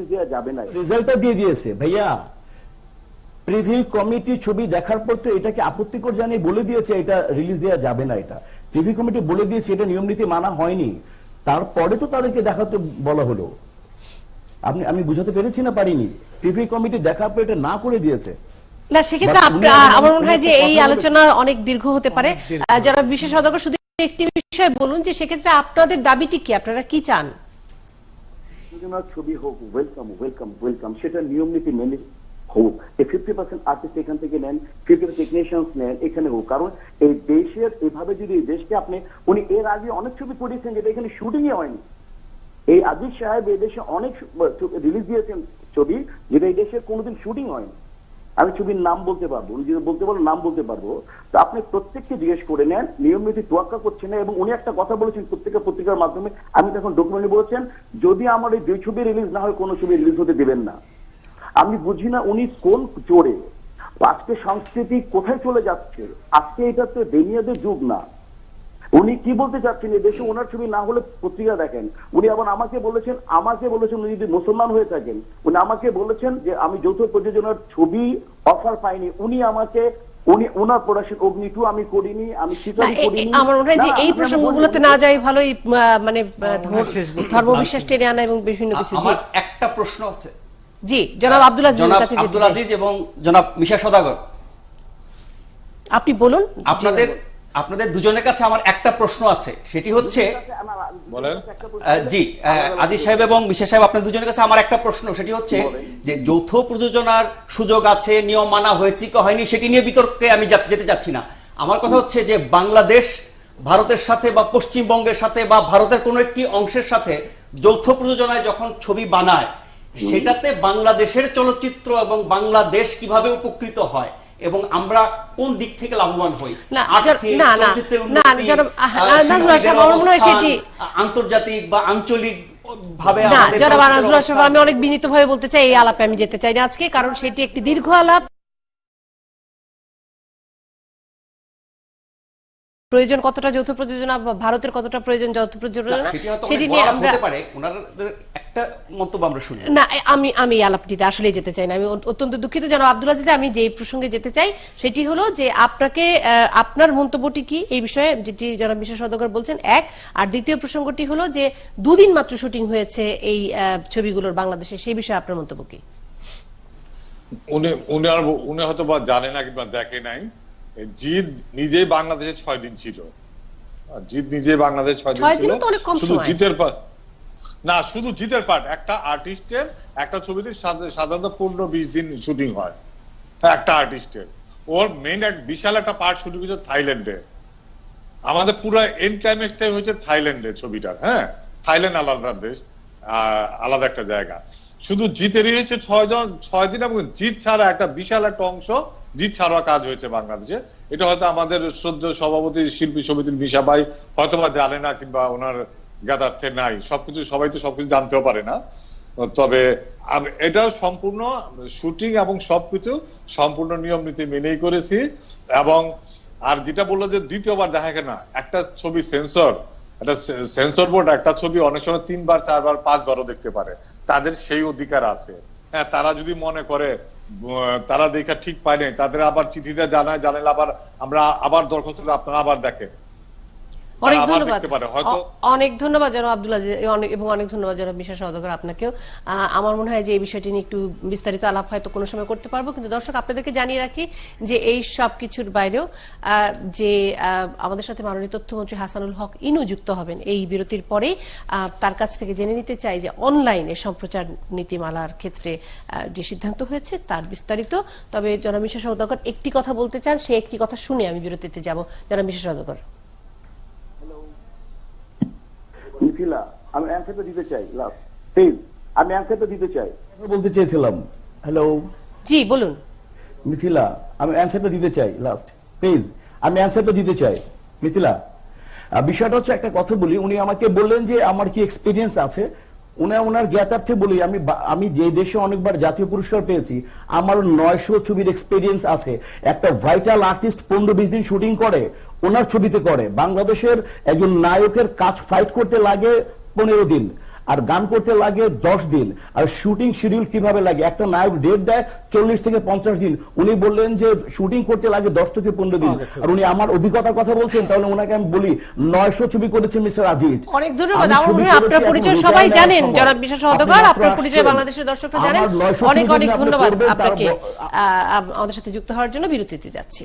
Release দেওয়া যাবে না। রেজাল্টটা দিয়ে দিয়েছে। ভাইয়া প্রিভি কমিটি ছবি দেখার পর তো এটাকে আপত্তিকর জানিয়ে বলে দিয়েছে এটা রিলিজ দেওয়া যাবে না এটা। প্রিভি কমিটি বলে দিয়েছে এটা নিয়ম নীতি মানা হয়নি। তারপরে তো তাদেরকে দেখাতে বলা হলো। আপনি আমি বুঝাতে পেরেছি না পারিনি। প্রিভি কমিটি দেখার পর এটা না করে দিয়েছে। না সেক্ষেত্রে আমার মনে হয় যে এই আলোচনা অনেক দীর্ঘ হতে পারে। যারা বিশেষ সদস্য শুধু একটি বিষয় বলুন যে সেক্ষেত্রে আপনাদের দাবিটি কি? আপনারা কি চান? প্রযোজনার ছবি হোক ওয়েলকাম ওয়েলকাম ওয়েলকাম সেটা নিয়ম নীতি মেনে হোক। এই ফিফটি পার্সেন্ট আর্টিস্ট এখান থেকে নেন ফিফটি টেকনিশিয়ানস নেন, এখানে হোক। কারণ এই দেশের, এভাবে যদি এই দেশকে আপনি, উনি এর আগে অনেক ছবি করেছেন যেটা এখানে শুটিং হয়নি। এই আজিজ সাহেব এদেশে দেশে অনেক রিলিজ দিয়েছেন ছবি, যেটা এই দেশে কোনোদিন শুটিং হয়নি। আমি ছবির নাম বলতে পারব, উনি যদি বলতে পারব নাম বলতে পারব। তো আপনি প্রত্যেককে জিজ্ঞেস করে নেন নিয়ম নীতি তোয়াক্কা করছেন না, এবং উনি একটা কথা বলেছেন প্রত্যেকের পত্রিকার মাধ্যমে, আমি তখন ডকুমেন্টে বলেছেন, যদি আমার এই দুই ছবি রিলিজ না হয়, কোনো ছবি রিলিজ হতে দেবেন না। আমি বুঝি না উনি কোন চোরে আজকে সংস্কৃতি কোথায় চলে যাচ্ছে, আজকে এটা তো দেনিয়াদের যুগ না। উনি কি বলতে চাচ্ছেন দেশে ওনার ছবি না হলে পত্রিকা দেখেন? উনি আবার আমাকে বলেছেন আমাকে বলেছেন উনি যদি মুসলমান হয়ে থাকেন উনি আমাকে বলেছেন যে আমি যৌথ প্রযোজনার ছবি অফার পাইনি। উনি আমাকে উনি ওনার প্রোডাকশন অগ্নি টু আমি করিনি আমি শিকারি করিনি। আমার মনে হয় যে এই প্রসঙ্গগুলোতে না যাই ভালো আহ, মানে। ধর্মবিশ্বাস টেনে আনা এবং বিভিন্ন কিছু আমার একটা প্রশ্ন আছে। জি জনাব আব্দুল আজিজের কাছে যেতে আব্দুল আজিজ এবং জনাব মিশা সদাগর। আপনি বলুন। আপনাদের আপনাদের দুজনের কাছে আমার একটা প্রশ্ন আছে। সেটি হচ্ছে। জি আজিজ সাহেব এবং মিশা সাহেব আপনার দুজনের কাছে আমার একটা প্রশ্ন। সেটি হচ্ছে যে যৌথ প্রযোজনার সুযোগ আছে নিয়ম মানা হয়েছে কি হয়নি সেটি নিয়ে বিতর্কে আমি যেতে চাচ্ছি না। আমার কথা হচ্ছে যে বাংলাদেশ ভারতের সাথে বা পশ্চিমবঙ্গের সাথে বা ভারতের কোনো একটি অংশের সাথে যৌথ প্রযোজনায় যখন ছবি বানায় সেটাতে বাংলাদেশের চলচ্চিত্র এবং বাংলাদেশ কীভাবে উপকৃত হয়? এবং আমরা কোন দিক থেকে লাভবান হই? আন্তর্জাতিক বা আঞ্চলিক ভাবে আমি অনেক বিনীত ভাবে বলতে চাই এই আলাপে আমি যেতে চাই না আজকে কারণ সেটি একটি দীর্ঘ আলাপ। প্রয়োজন কতটা যৌথ প্রযোজনা বা ভারতের কতটা প্রয়োজন যৌথ প্রযোজনা সেটি নিয়ে আমরা হতে পারে। ওনাদের একটা মন্তব্য আমরা শুনি। না আমি আমি আলাপটিতে আসলে যেতে চাই না। আমি অত্যন্ত দুঃখিত জানাব আব্দুল আজিজ আমি যে প্রসঙ্গে যেতে চাই সেটি হলো যে আপনাকে আহ, আপনার মন্তব্যটি কি এই বিষয়ে যেটি জনাব বিশেষ সদগর বলছেন এক। আর দ্বিতীয় প্রসঙ্গটি হলো যে দুদিন মাত্র শুটিং হয়েছে এই আহ, ছবিগুলোর বাংলাদেশে। সেই বিষয়ে আপনার মন্তব্য কি? উনি উনি আর উনি হয়তো বা জানে না কিংবা দেখে নাই। জিদ নিজেই বাংলাদেশে ছয় দিন ছিল। জিদ নিজেই বাংলাদেশে ছয় দিন ছিল। শুধু জিতের পার্ট না শুধু জিতের পার্ট একটা আর্টিস্টের একটা ছবিতে সাধারণত পনেরো বিশ দিন শুটিং হয়। একটা আর্টিস্টের ওর মেইন এক বিশাল একটা পার্ট শুটিং হচ্ছে থাইল্যান্ডে। আমাদের পুরো এন্ড ক্লাইম্যাক্সটাই হয়েছে থাইল্যান্ডে ছবিটার হ্যাঁ? থাইল্যান্ড আলাদা দেশ আহ, আলাদা একটা জায়গা। শুধু জিতেরই হয়েছে ছয় জন ছয় দিন এবং জিত ছাড়া একটা বিশাল একটা অংশ জিত ছাড়া কাজ হয়েছে বাংলাদেশে। এটা হয়তো আমাদের শ্রদ্ধ সভাপতি, শিল্পী সমিতির মিশা ভাই হয়তো বা জানে না কিংবা ওনার জ্ঞাতার্থে নাই। সবকিছু, সবাই তো সবকিছু জানতেও পারে না। তবে এটাও সম্পূর্ণ শুটিং এবং সবকিছু সম্পূর্ণ নিয়ম নীতি মেনেই করেছি। এবং আর যেটা বলল যে দ্বিতীয়বার দেখা গেল না, একটা ছবি সেন্সর, একটা সেন্সর বোর্ড, একটা ছবি অনেক সময় তিনবার, চারবার, পাঁচবারও দেখতে পারে। তাদের সেই অধিকার আছে। হ্যাঁ তারা যদি মনে করে তারা দেখা ঠিক পায় নাই। তাদের আবার চিঠিতে জানায় জানালে আবার আমরা আবার দরখাস্ত আপনারা আবার দেখেন। অনেক ধন্যবাদ। অনেক ধন্যবাদ জনাব আব্দুল আজিজ এবং অনেক ধন্যবাদ জনাব বিশেষ সদগর আপনাকেও। আমার মনে হয় যে এই বিষয়টি নিয়ে একটু বিস্তারিত আলাপ হয়তো কোনো সময় করতে পারব। কিন্তু দর্শক আপনাদেরকে জানিয়ে রাখি যে এই সব কিছুর বাইরেও যে আমাদের সাথে মাননীয় তথ্যমন্ত্রী হাসানুল হক ইনু যুক্ত হবেন। এই বিরতির পরে আহ, তার কাছ থেকে জেনে নিতে চাই যে অনলাইনে সম্প্রচার নীতিমালার ক্ষেত্রে যে সিদ্ধান্ত হয়েছে তার বিস্তারিত। তবে জনাব বিশেষ সদগর একটি কথা বলতে চান সে একটি কথা শুনে আমি বিরতিতে যাব। জনাব বিশেষ সদগর মিথিলা আমি অ্যান্সারটা দিতে চাই লাস্ট প্লিজ আমি অ্যান্সারটা দিতে চাই। বলতে চেয়েছিলাম হ্যালো জি বলুন। মিথিলা আমি অ্যান্সারটা দিতে চাই লাস্ট প্লিজ আমি অ্যান্সারটা দিতে চাই মিথিলা। বিষয়টা হচ্ছে একটা কথা বলি উনি আমাকে বললেন যে আমার কি এক্সপিরিয়েন্স আছে। উনি ওনার জ্ঞাতার্থে বলি আমি আমি যে দেশে অনেকবার জাতীয় পুরস্কার পেয়েছি আমার নয়শো ছবির এক্সপিরিয়েন্স আছে। একটা ভাইটাল আর্টিস্ট পনেরো বিশ দিন শুটিং করে ওনার ছবিতে করে। বাংলাদেশের একজন নায়কের কাজ ফাইট করতে লাগে পনেরো দিন আর গান করতে লাগে দশ দিন আর শুটিং শিডিউল কীভাবে লাগে? একটা নায়ক ডেট দেয় চল্লিশ থেকে পঞ্চাশ দিন। উনি বললেন যে শুটিং করতে লাগে দশ থেকে পনেরো দিন। আর উনি আমার অভিজ্ঞতার কথা বলছেন তাহলে ওনাকে আমি বলি নয়শো ছবি করেছেন মিস্টার আজিজ। অনেক ধন্যবাদ আমার মনে হয় আপনার পরিচয় সবাই জানেন। জনাব বিশ্বাস আপনি আপনার পরিচয় বাংলাদেশের দর্শকরা জানেন। অনেক অনেক ধন্যবাদ আপনাকে। আমাদের সাথে যুক্ত হওয়ার জন্য বিরতিতে যাচ্ছি।